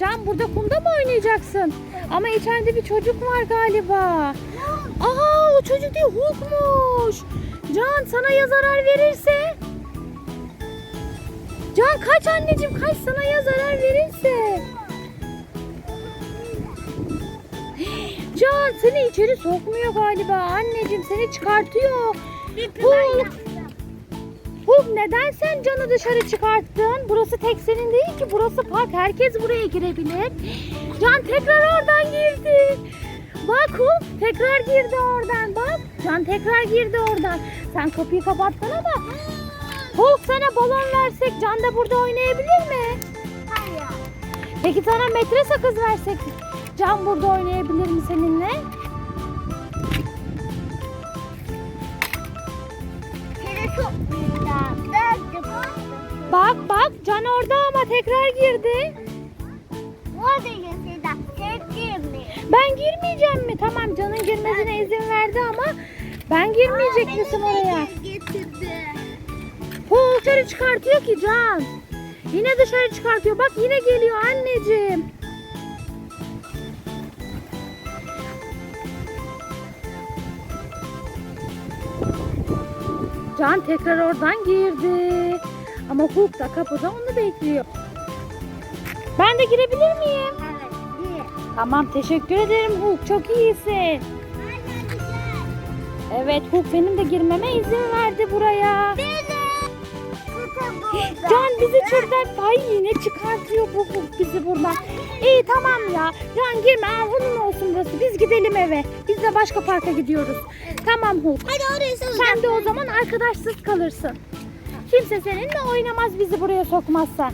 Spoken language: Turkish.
Can burada kumda mı oynayacaksın? Ama içeride bir çocuk var galiba. Aa o çocuk değil Hulk'muş. Can sana ya zarar verirse? Can kaç anneciğim kaç sana ya zarar verirse? Can seni içeri sokmuyor galiba anneciğim seni çıkartıyor. Hulk, Hulk neden sen Can'ı dışarı çıkarttın? Burası tek senin değil ki burası park herkes buraya girebilir. Can tekrar oradan girdi. Bak Hulk tekrar girdi oradan bak. Can tekrar girdi oradan. Sen kapıyı kapattın ama Hulk sana balon versek Can da burada oynayabilir mi? Hayır. Peki sana metre sakız versek Can burada oynayabilir mi seninle? Bak bak Can orada ama tekrar girdi. Ben girmeyeceğim mi? Tamam Can'ın girmesine izin verdi ama ben girmeyecek misin oraya? Pul dışarı çıkartıyor ki Can. Yine dışarı çıkartıyor. Bak yine geliyor anneciğim. Can tekrar oradan girdi. Ama Hulk da kapıda onu bekliyor. Ben de girebilir miyim? Evet. Bir. Tamam teşekkür ederim Hulk. Çok iyisin. Evet Hulk benim de girmeme izin verdi buraya. Benim. Can bizi şuradan ay yine çıkartıyor bu Hulk bizi buradan. İyi tamam ya. Can girme al onun olsun burası. Biz gidelim eve. Biz de başka parka gidiyoruz. Tamam Hulk. Hadi oraya Sen de o zaman arkadaşsız kalırsın. Kimse seninle oynamaz bizi buraya sokmazsa.